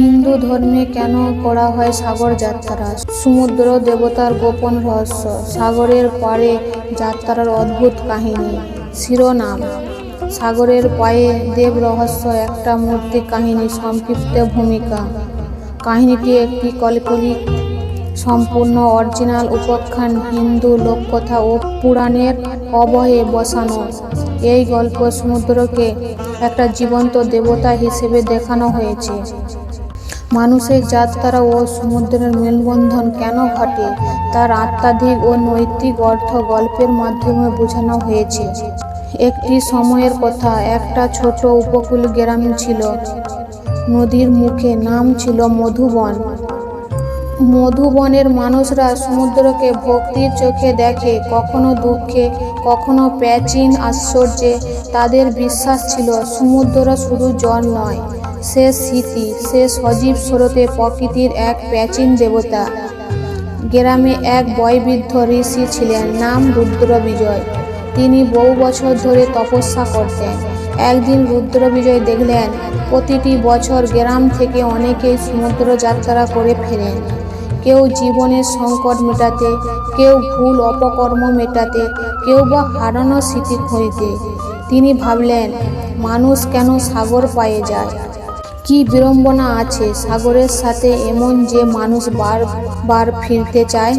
হিন্দু ধর্মে কেন করা হয় সাগর যাত্রা সমুদ্র দেবতার গোপন রহস্য। সাগরের পাড়ে যাত্রার অদ্ভুত কাহিনী। শিরোনাম। সাগরের পায়ে দেব রহস্য একটা মূর্তি কাহিনী সংক্ষিপ্ত ভূমিকা। কাহিনীটি একটি কল্পনিক, সম্পূর্ণ, অরিজিনাল উপাখ্যান হিন্দু লোককথা ও পুরাণের অবহে বসানো। এই গল্প সমুদ্রকে একটা জীবন্ত দেবতা হিসেবে দেখানো হয়েছে। মানুষের যাত্রা ও সমুদ্রের মেলবন্ধন কেন ঘটে, তার আত্মাধিক ও নৈতিক অর্থ গল্পের মাধ্যমে বোঝানো হয়েছে। একটি সময়ের কথা, একটা ছোট উপকূল গ্রাম ছিল, নদীর মুখে নাম ছিল মধুবন। মধুবনের মানুষরা সমুদ্রকে ভক্তির চোখে দেখে, কখনো দুঃখে, কখনো প্রাচীন আশ্চর্যে। তাদের বিশ্বাস ছিল, সমুদ্র শুধু জল নয় সে স্মৃতি, সে সজীব স্রোতে প্রকৃতির এক প্রাচীন দেবতা। গ্রামে এক বয়বৃদ্ধ ঋষি ছিলেন, নাম রুদ্র বিজয় তিনি বহু বছর ধরে তপস্যা করতেন। একদিন রুদ্র বিজয় দেখলেন, প্রতিটি বছর গ্রাম থেকে অনেকেই সমুদ্র যাত্রা করে ফেরেন। কেউ জীবনের সংকট মেটাতে, কেউ ভুল অপকর্ম মেটাতে, কেউ বা হারানো স্মৃতি খুঁজতে তিনি ভাবলেন, মানুষ কেন সাগর পায়ে যায়? কি বিড়ম্বনা আছে? সাগরের সাথে এমন যে মানুষ বারবার ফিরতে চায়?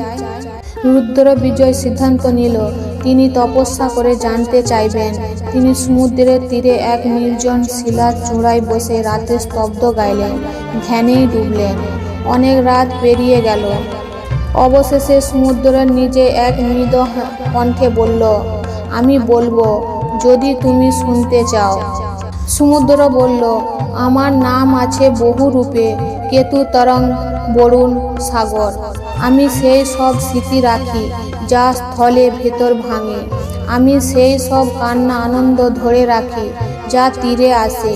রুদ্র বিজয় সিদ্ধান্ত নিল, তিনি তপস্যা করে জানতে চাইবেন। তিনি সমুদ্রের তীরে এক নির্জন শিলার চূড়ায় বসে রাতে স্তব্ধ গাইলেন, ধ্যানেই ডুবলেন। অনেক রাত পেরিয়ে গেল। অবশেষে সমুদ্রের নিজে এক মৃদ কণ্ঠে বলল, আমি বলব, যদি তুমি শুনতে চাও। সমুদ্র বলল, আমার নাম আছে বহু রূপে কেতু তরং বরুণ, সাগর। আমি সেই সব স্মৃতি রাখি যা স্থলে ভেতর ভাঙে। আমি সেই সব কান্না আনন্দ ধরে রাখি যা তীরে আসে।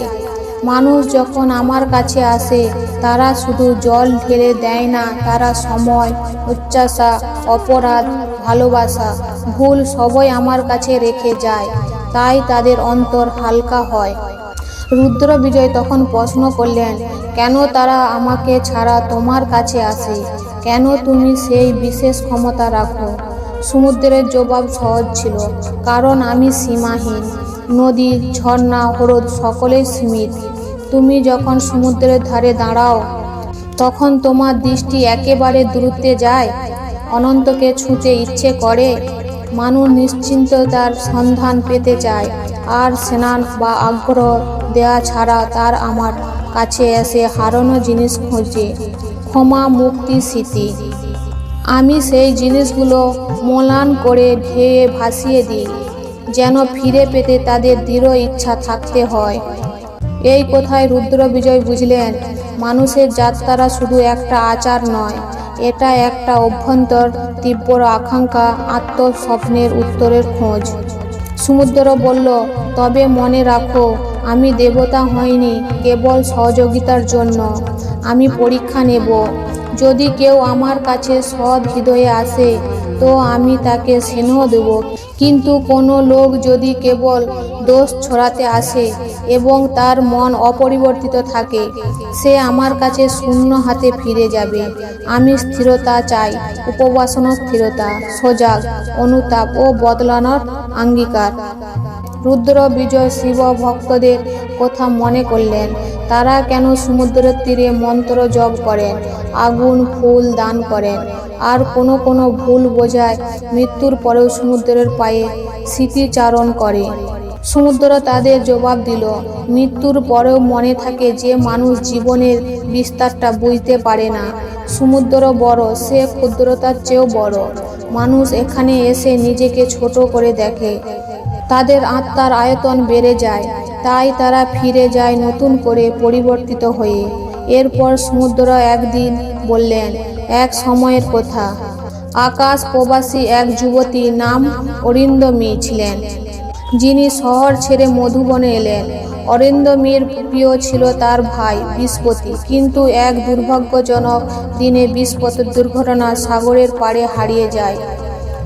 মানুষ যখন আমার কাছে আসে, তারা শুধু জল ঢেলে দেয় না, তারা সময় উচ্চাসা অপরাধ, ভালোবাসা, ভুল সবই আমার কাছে রেখে যায়। তাই তাদের অন্তর হালকা হয়। রুদ্র বিজয় তখন প্রশ্ন করলেন, কেন তারা আমাকে ছাড়া তোমার কাছে আসে? কেন তুমি সেই বিশেষ ক্ষমতা রাখো? সমুদ্রের জবাব সহজ ছিল, কারণ আমি সীমাহীন। নদী, ঝর্ণা হ্রদ সকলেই সীমিত। তুমি যখন সমুদ্রের ধারে দাঁড়াও, তখন তোমার দৃষ্টি একেবারে দূরত্বে যায়। অনন্তকে ছুঁতে ইচ্ছে করে, মানুষ নিশ্চিন্ততার সন্ধান পেতে চায়। আর স্নান বা আগ্রহ দেয়া ছাড়া তার আমার কাছে এসে হারানো জিনিস খোঁজে। ক্ষমা, মুক্তি, স্মৃতি। আমি সেই জিনিসগুলো মোলান করে ধেয়ে ভাসিয়ে দিই, যেন ফিরে পেতে তাদের দৃঢ় ইচ্ছা থাকতে হয়। এই কথায় রুদ্র বিজয় বুঝলেন, মানুষের যাত্রা শুধু একটা আচার নয়, এটা একটা অভ্যন্তর তীব্র আকাঙ্ক্ষা, আত্মস্বপ্নের উত্তরের খোঁজ। সমুদ্র বলল, তবে মনে রাখো, আমি দেবতা হইনি, কেবল সহযোগিতার জন্য। আমি পরীক্ষা নেব। যদি কেউ আমার কাছে সৎ হৃদয়ে আসে, তো আমি তাকে স্নেহ দেব। কিন্তু কোনো লোক যদি কেবল দোষ ছড়াতে আসে এবং তার মন অপরিবর্তিত থাকে, সে আমার কাছে শূন্য হাতে ফিরে যাবে। আমি স্থিরতা চাই উপবাসনা স্থিরতা, সজাগ, অনুতাপ ও বদলানোর অঙ্গীকার। রুদ্র বিজয় শিব ভক্তদের কথা মনে করলেন, তারা কেন সমুদ্রের তীরে মন্ত্র জপ করেন, আগুন ফুল দান করেন? আর কোনো কোনো ভুল বোঝায়। মৃত্যুর পরেও সমুদ্রের পায়ে স্মৃতিচারণ করে। সমুদ্র তাদের জবাব দিল, মৃত্যুর পরেও মনে থাকে যে মানুষ জীবনের বিস্তারটা বুঝতে পারে না। সমুদ্র বড়, সে ক্ষুদ্রতার চেয়েও বড়। মানুষ এখানে এসে নিজেকে ছোট করে দেখে। তাদের আত্মার আয়তন বেড়ে যায়। তাই তারা ফিরে যায় নতুন করে পরিবর্তিত হয়ে। এরপর সমুদ্র একদিন বললেন, এক সময়ের কথা। আকাশ প্রবাসী এক যুবতী নাম অরিন্দমী ছিলেন। যিনি শহর ছেড়ে মধুবনে এলেন। অরিন্দমীর প্রিয় ছিল তার ভাই বৃহস্পতি। কিন্তু এক দুর্ভাগ্যজনক দিনে বৃহস্পতির দুর্ঘটনা সাগরের পাড়ে হারিয়ে যায়।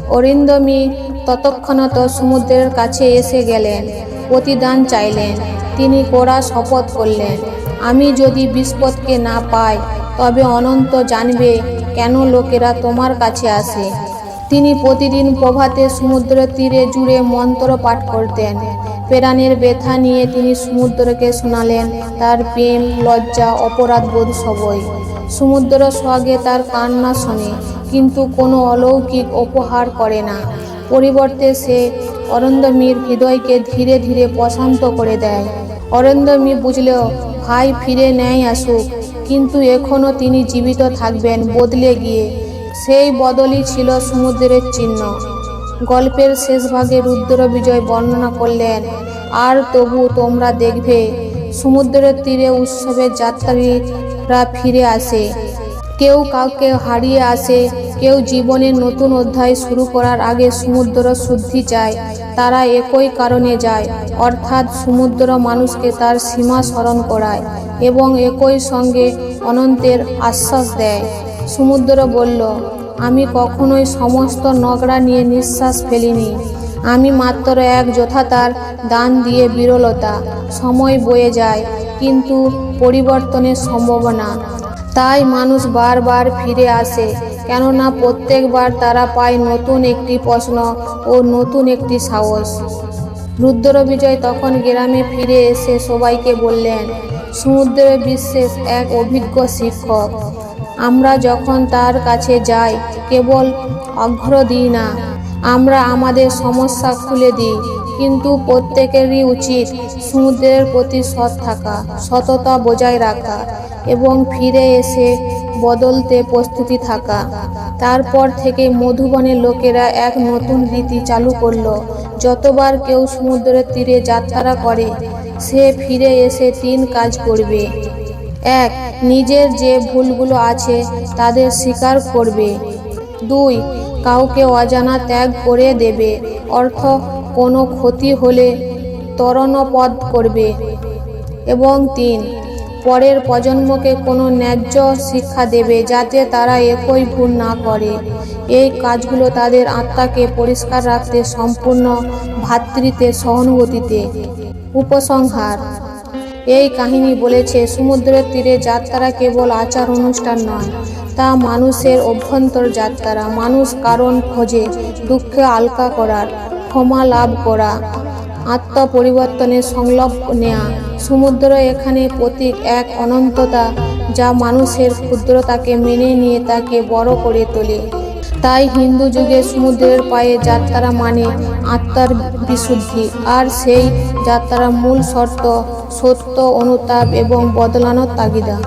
অরিন্দমী ততক্ষণত সমুদ্রের কাছে এসে গেলেন। প্রতিদান চাইলেন। তিনি কড়া শপথ করলেন। আমি যদি বিস্পদকে না পাই, তবে অনন্ত জানবে কেন লোকেরা তোমার কাছে আসে। তিনি প্রতিদিন প্রভাতে সমুদ্র তীরে জুড়ে মন্ত্র পাঠ করতেন। প্রাণের ব্যথা নিয়ে তিনি সমুদ্রকে শোনালেন, তার প্রেম, লজ্জা, অপরাধ বোধ সবই। সমুদ্র স্বর্গে তার কান্না শোনে, কিন্তু কোনো অলৌকিক উপহার করে না। পরিবর্তে সে অরন্দমীর হৃদয়কে ধীরে ধীরে প্রশান্ত করে দেয়। অরন্দমী বুঝল ভাই ফিরে নেয় আসুক। কিন্তু এখনও তিনি জীবিত থাকবেন বদলে গিয়ে। সেই বদলই ছিল সমুদ্রের চিহ্ন। গল্পের শেষ ভাগে রুদ্র বিজয় বর্ণনা করলেন, আর তবু তোমরা দেখবে, সমুদ্রের তীরে উৎসবের যাত্রীরা ফিরে আসে। কেউ কাউকে হারিয়ে আসে কেউ জীবনের নতুন অধ্যায় শুরু করার আগে সমুদ্র শুদ্ধি চায়, তারা একই কারণে যায়, অর্থাৎ সমুদ্র মানুষকে তার সীমা স্মরণ করায় এবং একই সঙ্গে অনন্তের আশ্বাস দেয়। সমুদ্র বলল, আমি কখনোই সমস্ত নগড়া নিয়ে নিঃশ্বাস ফেলিনি। আমি মাত্র এক যথাতার দান দিয়ে বিরলতা, সময় বয়ে যায়, কিন্তু পরিবর্তনের সম্ভাবনা। তাই মানুষ বারবার ফিরে আসে, কেননা প্রত্যেকবার তারা পায় নতুন একটি প্রশ্ন ও নতুন একটি সাহস। রুদ্র বিজয় তখন গ্রামে ফিরে এসে সবাইকে বললেন সমুদ্রের বিশ্বেষ এক অভিজ্ঞ শিক্ষক। আমরা যখন তার কাছে যাই, কেবল অঘ্র দিই না, আমরা আমাদের সমস্যা খুলে দিই। কিন্তু প্রত্যেকেরই উচিত সমুদ্রের প্রতি সৎ থাকা, সততা বজায় রাখা এবং ফিরে এসে বদলতে প্রস্তুতি থাকা। তারপর থেকে মধুবনের লোকেরা এক নতুন রীতি চালু করল। যতবার কেউ সমুদ্রের তীরে যাত্রা করে, সে ফিরে এসে তিন কাজ করবে। এক, নিজের যে ভুলগুলো আছে তাদের স্বীকার করবে। দুই, কাউকে অজানা ত্যাগ করে দেবে। অর্থ কোনো ক্ষতি হলে তরণপদ করবে। এবং তিন, পরের প্রজন্মকে কোনো ন্যায্য শিক্ষা দেবে যাতে তারা একই ভুল না করে। এই কাজগুলো তাদের আত্মাকে পরিষ্কার রাখতে, সম্পূর্ণ ভাতৃত্বে, সহানুভূতিতে। উপসংহার। এই কাহিনী বলেছে, সমুদ্রের তীরে যাত্রা কেবল আচার অনুষ্ঠান নয়, তা মানুষের অভ্যন্তর যাত্রা মানুষ কারণ খোঁজে, দুঃখে আলকা করার। ক্ষমা লাভ করা। আত্মপরিবর্তনের সংলাপ নেয়া। সমুদ্র এখানে প্রতীক এক অনন্ততা যা মানুষের ক্ষুদ্রতাকে মেনে নিয়ে তাকে বড় করে তোলে। তাই হিন্দু যুগে সমুদ্রের পায়ে যাত্রা মানে আত্মার বিশুদ্ধি। আর সেই যাত্রার মূল শর্ত সত্য, অনুতাপ এবং বদলানোর তাগিদা।